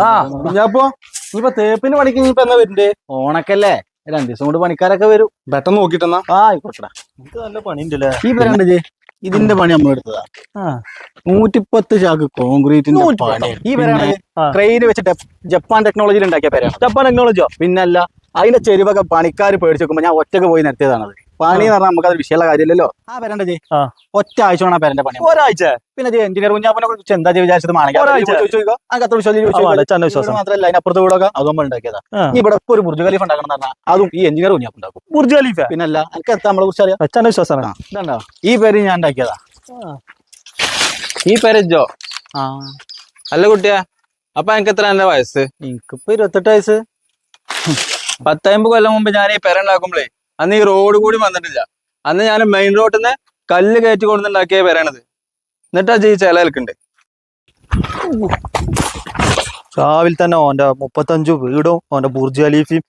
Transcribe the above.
ആ ഇനിയിപ്പോ തേപ്പിന് പണിക്ക് ഇനിയിപ്പോ എന്നാ വരണ്ടേ? ഓണക്കല്ലേ? രണ്ടു ദിവസം കൊണ്ട് പണിക്കാരൊക്കെ വരും. പെട്ടെന്ന് നോക്കിട്ടെന്നാ ആ ആയിക്കോട്ടെ നമുക്ക് നല്ല പണിയുണ്ടല്ലേ? ഈ പറയണ്ടേ ജി ഇതിന്റെ പണി നമ്മൾ എടുത്തതാ. ആ. നൂറ്റിപ്പത്ത് ചാക്ക് കോൺക്രീറ്റിന്റെ പണി. ഈ ആ. ക്രെയിൻ വെച്ചിട്ട് ജപ്പാൻ ടെക്നോളജിയിൽ ഉണ്ടാക്കിയ പേരാ ജപ്പാൻ ടെക്നോളജിയോ? പിന്നല്ല അതിന്റെ ചെരുവൊക്കെ പണിക്കാർ പേടിച്ച് വെക്കുമ്പോ ഞാൻ ഒറ്റയ്ക്ക് പോയി നിർത്തിയതാണത്. പണി എന്ന് പറഞ്ഞാൽ നമുക്കത് വിഷയമുള്ള കാര്യമില്ലല്ലോ. ആ പേരണ്ടേ ജി? ആ. ഒറ്റ ആഴ്ച വേണം പേരന്റെ പണി. ഒരാഴ്ച? പിന്നെ ജി എഞ്ചിനീയർ കുഞ്ഞാപ്പനെ കുറിച്ച് എന്താ ജി വിചാരിച്ചത്? മാണെങ്കിൽ ഒരാഴ്ച. അത്ര ചന്ന വിശ്വാസം. മാത്രമല്ല അതിനപ്പുറത്ത് കൂടെ അതും നമ്മൾ ഉണ്ടാക്കിയതാ. ആ. ഈ ഇവിടെ ഒരു ബുർജ് ഖലീഫ് ഉണ്ടാക്കണം എന്ന് പറഞ്ഞാൽ അതും ഈ എഞ്ചിനീയർ കുഞ്ഞാപ്പ് ഉണ്ടാക്കും. Burj Khalifa? പിന്നല്ല എനിക്ക് എത്താ നമ്മളെ കുറിച്ച് അറിയാം? ചന്ന വിശ്വാസമാണ്. ഇതുണ്ടോ? ഈ പേര് ഞാൻ ഉണ്ടാക്കിയതാ. ഈ പേരജോ ആ. അല്ല കുട്ടിയാ അപ്പൊ എനിക്ക് എത്ര എന്റെ വയസ്സ്? എനിക്കിപ്പോ ഇരുപത്തെട്ട് വയസ്സ്. പത്തമ്പത് കൊല്ലം മുമ്പ് ഞാൻ ഈ പെര ഉണ്ടാക്കുമ്പോഴേ അന്ന് ഈ റോഡ് കൂടി വന്നിട്ടില്ല. അന്ന് ഞാൻ മെയിൻ റോഡിൽ നിന്ന് കല്ല് കയറ്റി കൊണ്ടുണ്ടാക്കിയ വരണത് എന്നിട്ടാ ജി ചില നിൽക്കുന്നുണ്ട് രാവിലെ തന്നെ ഓന്റെ മുപ്പത്തഞ്ചു വീടും ഓന്റെ ബുർജ് ഖലീഫയും